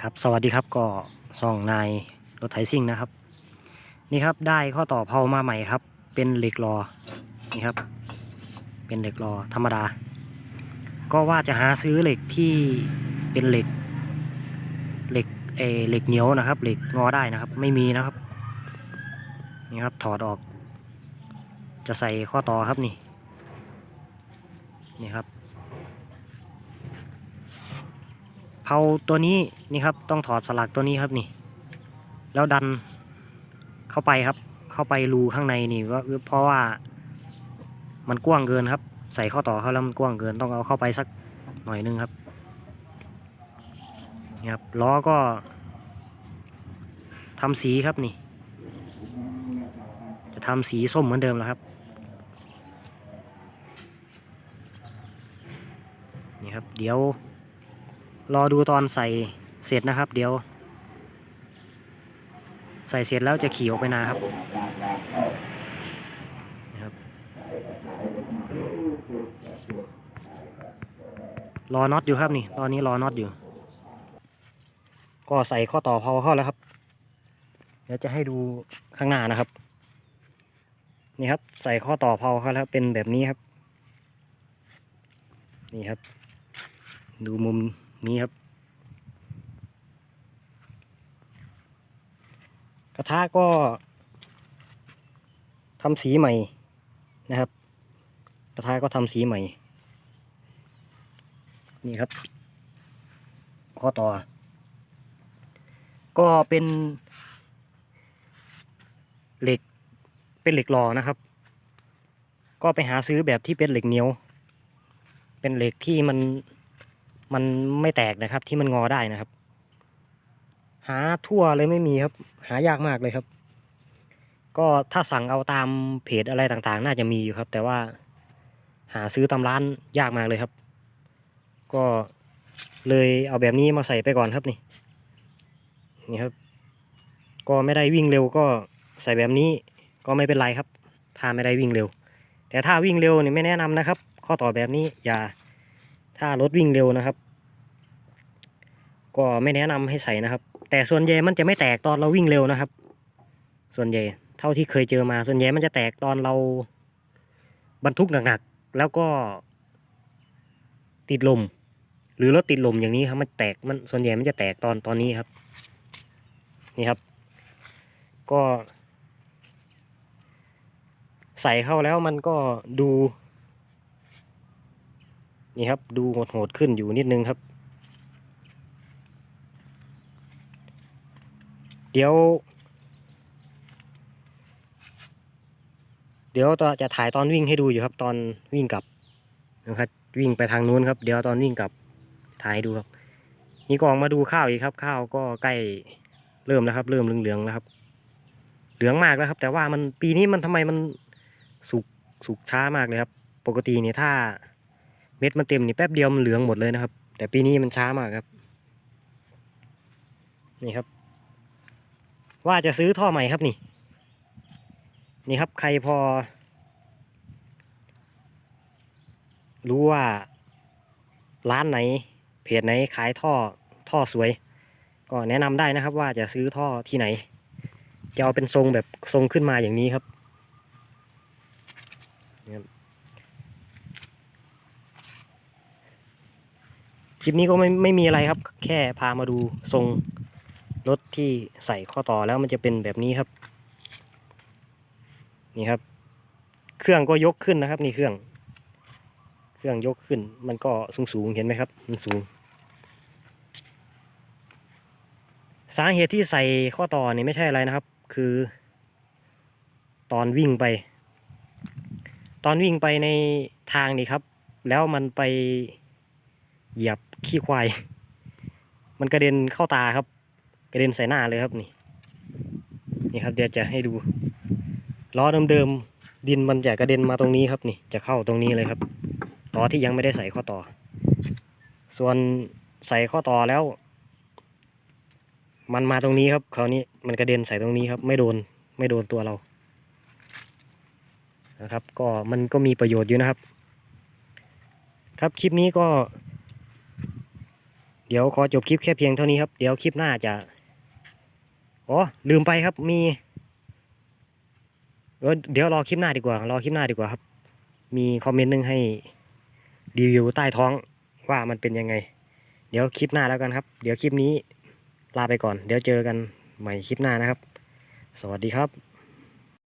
ครับสวัสดีครับก็ส่องนายรถไถซิ่งนะครับ นี่ครับได้ข้อต่อเพามาใหม่ครับ เป็นเหล็กรอนี่ครับ เป็นเหล็กรอธรรมดา ก็ว่าจะหาซื้อเหล็กที่เป็นเหล็กเหล็กเออเหล็กเหนียวนะครับเหล็กงอได้นะครับ ไม่มีนะครับนี่ครับถอดออก จะใส่ข้อต่อครับนี่นี่ครับ เผาตัวนี้นี่ครับต้องถอดสลักตัวนี้ครับนี่ แล้วดันเข้าไปครับ เข้าไปรูข้างในนี่เพราะว่ามันกว้างเกินครับ ใส่ข้อต่อเข้าแล้วมันกว้างเกินต้องเอาเข้าไปสักหน่อยนึงครับนี่ครับล้อก็ทำสีครับนี่ จะทำสีส้มเหมือนเดิมแล้วครับนี่ครับ เดี๋ยว รอดูตอนใส่เสร็จนะครับ เดี๋ยว ใส่เสร็จแล้วจะขี่ออกไปนาครับนะครับ รอน็อตอยู่ครับนี่ ตอนนี้รอน็อตอยู่ ก็ใส่ข้อต่อเพาเข้าแล้วครับ เดี๋ยวจะให้ดูข้างหน้านะครับ นี่ครับ ใส่ข้อต่อเพาเข้าแล้วเป็นแบบนี้ครับ นี่ครับ ดูมุม นี้ครับ กระทะก็ทำสีใหม่นะครับ กระทะก็ทำสีใหม่ นี่ครับ ข้อต่อ ก็เป็น เหล็กเป็นเหล็กหล่อนะครับ ก็ไปหาซื้อแบบที่เป็นเหล็กเหนียว เป็นเหล็กที่มัน มันไม่แตกนะครับ ที่มันงอได้นะครับ หาทั่วเลยไม่มีครับ หายากมากเลยครับ ก็ถ้าสั่งเอาตามเพจอะไรต่างๆ น่าจะมีอยู่ครับ แต่ว่าหาซื้อตามร้านยากมากเลยครับ ก็เลยเอาแบบนี้มาใส่ไปก่อนครับนี่ นี่ครับ ก็ไม่ได้วิ่งเร็วก็ใส่แบบนี้ก็ไม่เป็นไรครับ ถ้าไม่ได้วิ่งเร็ว แต่ถ้าวิ่งเร็วเนี่ยไม่แนะนำนะครับ ข้อต่อแบบนี้อย่าถ้ารถวิ่งเร็วนะครับ ก็ไม่แนะนำให้ใส่นะครับ แต่ส่วนใหญ่มันจะไม่แตกตอนเราวิ่งเร็วนะครับ ส่วนใหญ่เท่าที่เคยเจอมาส่วนใหญ่มันจะแตกตอนเราบรรทุกหนักๆแล้วก็ติดลม หรือรถติดลมอย่างนี้ครับมันแตกมันส่วนใหญ่มันจะแตกตอนตอนนี้ครับ นี่ครับ ก็ ใส่เข้าแล้วมันก็ดู นี่ครับ ดูโหดๆขึ้นอยู่นิดนึงครับ เดี๋ยว เดี๋ยวจะถ่ายตอนวิ่งให้ดูอยู่ครับ ตอนวิ่งกลับนะครับ วิ่งไปทางนู้นครับ เดี๋ยวตอนวิ่งกลับถ่ายให้ดูครับ นี่กออกมาดูข้าวอีกครับ ข้าวก็ใกล้เริ่มแล้วครับ เริ่มเหลืองๆแล้วครับ เหลืองมากแล้วครับ แต่ว่ามันปีนี้มันทำไมมันสุกสุกช้ามากเลยครับ ปกติเนี่ยถ้าเม็ดมันเต็มนี่แป๊บเดียวมันเหลืองหมดเลยนะครับ แต่ปีนี้มันช้ามากครับ นี่ครับ ว่าจะซื้อท่อใหม่ครับนี่ นี่ครับใครพอ รู้ว่า ร้านไหน เพจไหนขายท่อท่อสวย ก็แนะนำได้นะครับ ว่าจะซื้อท่อที่ไหน จะเอาเป็นทรงแบบทรงขึ้นมาอย่างนี้ครับคลิปนี้ก็ไม่ไม่มีอะไรครับ แค่พามาดูทรง รถที่ใส่ข้อต่อแล้วมันจะเป็นแบบนี้ครับ นี่ครับ เครื่องก็ยกขึ้นนะครับ นี่เครื่อง เครื่องยกขึ้น มันก็สูงสูงเห็นไหมครับ มันสูง สาเหตุที่ใส่ข้อต่อนี่ไม่ใช่อะไรนะครับ คือ ตอนวิ่งไป ตอนวิ่งไปในทางนี่ครับ แล้วมันไปเหยียบขี้ควาย มันกระเด็นเข้าตาครับ กระเด็นใส่หน้าเลยครับนี่ นี่ครับเดี๋ยวจะให้ดูล้อเดิมๆดินมันจะกระเด็นมาตรงนี้ครับนี่จะเข้าตรงนี้เลยครับต่อที่ยังไม่ได้ใส่ข้อต่อ ส่วนใส่ข้อต่อแล้ว มันมาตรงนี้ครับคราวนี้มันกระเด็นใส่ตรงนี้ครับ ไม่โดนไม่โดนตัวเรานะครับ ก็มันก็มีประโยชน์อยู่นะครับ ครับคลิปนี้ก็ เดี๋ยวขอจบคลิปแค่เพียงเท่านี้ครับ เดี๋ยวคลิปหน้าจะ อ๋อลืมไปครับมีเออเดี๋ยวรอคลิปหน้าดีกว่า รอคลิปหน้าดีกว่าครับ มีคอมเมนต์หนึงให้รีวิวใต้ท้องว่ามันเป็นยังไง เดี๋ยวคลิปหน้าแล้วกันครับ เดี๋ยวคลิปนี้ลาไปก่อน เดี๋ยวเจอกันใหม่คลิปหน้านะครับ สวัสดีครับ